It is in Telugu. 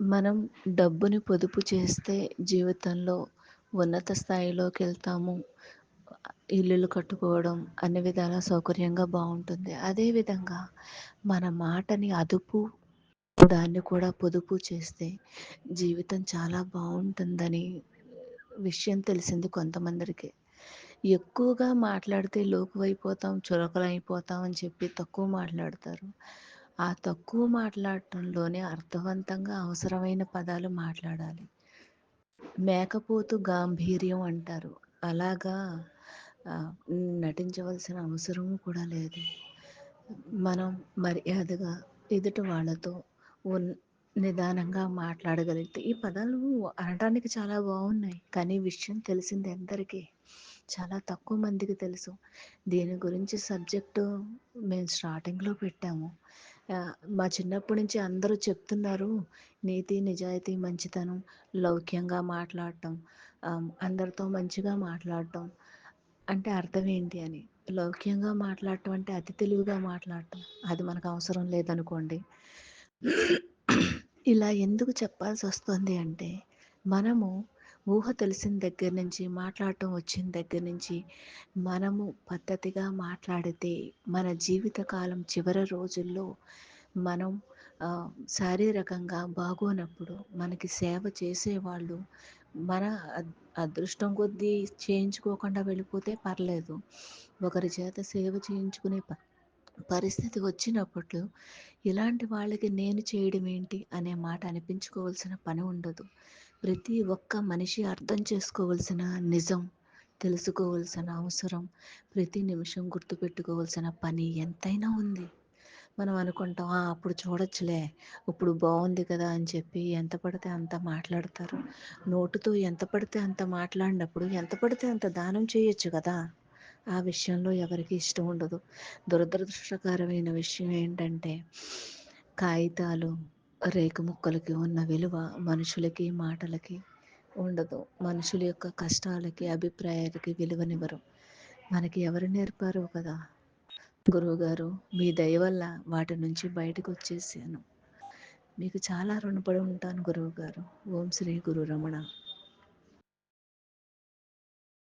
మనం డబ్బుని పొదుపు చేస్తే జీవితంలో ఉన్నత స్థాయిలోకి వెళ్తాము. ఇల్లులు కట్టుకోవడం అన్ని విధాల సౌకర్యంగా బాగుంటుంది. అదేవిధంగా మన మాటని అదుపు దాన్ని కూడా పొదుపు చేస్తే జీవితం చాలా బాగుంటుందని విషయం తెలిసింది కొంతమందికి. ఎక్కువగా మాట్లాడితే లోకువైపోతాం, చురకలైపోతాం అని చెప్పి తక్కువ మాట్లాడతారు. ఆ తక్కువ మాట్లాడటంలోనే అర్థవంతంగా అవసరమైన పదాలు మాట్లాడాలి. మేకపోతు గాంభీర్యం అంటారు. అలాగా నటించవలసిన అవసరము కూడా లేదు. మనం మర్యాదగా ఎదుటి వాళ్ళతో నిదానంగా మాట్లాడగలిగితే ఈ పదాలు అనడానికి చాలా బాగున్నాయి కానీ విషయం తెలిసింది అందరికీ చాలా తక్కువ మందికి తెలుసు. దీని గురించి సబ్జెక్టు మేము స్టార్టింగ్‌లో పెట్టాము. మా చిన్నప్పటి నుంచి అందరూ చెప్తున్నారు. నీతి, నిజాయితీ, మంచితనం, లౌక్యంగా మాట్లాడటం, అందరితో మంచిగా మాట్లాడటం అంటే అర్థం ఏంటి అని. లౌక్యంగా మాట్లాడటం అంటే అతి తెలివిగా మాట్లాడటం. అది మనకు అవసరం లేదనుకోండి. ఇలా ఎందుకు చెప్పాల్సి వస్తుంది అంటే, మనము ఊహ తెలిసిన దగ్గర నుంచి, మాట్లాడటం వచ్చిన దగ్గర నుంచి, మనము పద్ధతిగా మాట్లాడితే మన జీవితకాలం చివరి రోజుల్లో మనం శారీరకంగా బాగోనప్పుడు మనకి సేవ చేసేవాళ్ళు మన అదృష్టం కొద్దీ చేయించుకోకుండా వెళ్ళిపోతే పర్లేదు. ఒకరి చేత సేవ చేయించుకునే ప పరిస్థితి వచ్చినప్పుడు ఇలాంటి వాళ్ళకి నేను చేయడం ఏంటి అనే మాట అనిపించుకోవాల్సిన పని ఉండదు. ప్రతి ఒక్క మనిషి అర్థం చేసుకోవాల్సిన నిజం, తెలుసుకోవాల్సిన అవసరం, ప్రతి నిమిషం గుర్తుపెట్టుకోవాల్సిన పని ఎంతైనా ఉంది. మనం అనుకుంటాం ఆ! అప్పుడు చూడొచ్చులే, ఇప్పుడు బాగుంది కదా అని చెప్పి ఎంత పడితే అంత మాట్లాడతారు. నోటుతో ఎంత పడితే అంత మాట్లాడినప్పుడు ఎంత పడితే అంత దానం చేయొచ్చు కదా! ఆ విషయంలో ఎవరికి ఇష్టం ఉండదు. దురదృష్టకరమైన విషయం ఏంటంటే కాగితాలు, రేకు ముక్కలకి ఉన్న విలువ మనుషులకి, మాటలకి ఉండదు. మనుషుల యొక్క కష్టాలకి, అభిప్రాయాలకి విలువనివ్వరు. మనకి ఎవరు నేర్పారో కదా! గురువుగారు మీ దయ వల్ల వాటి నుంచి బయటకు వచ్చేసాను మీకు చాలా రుణపడి ఉంటాను గురువుగారు. ఓం శ్రీ గురు రమణ.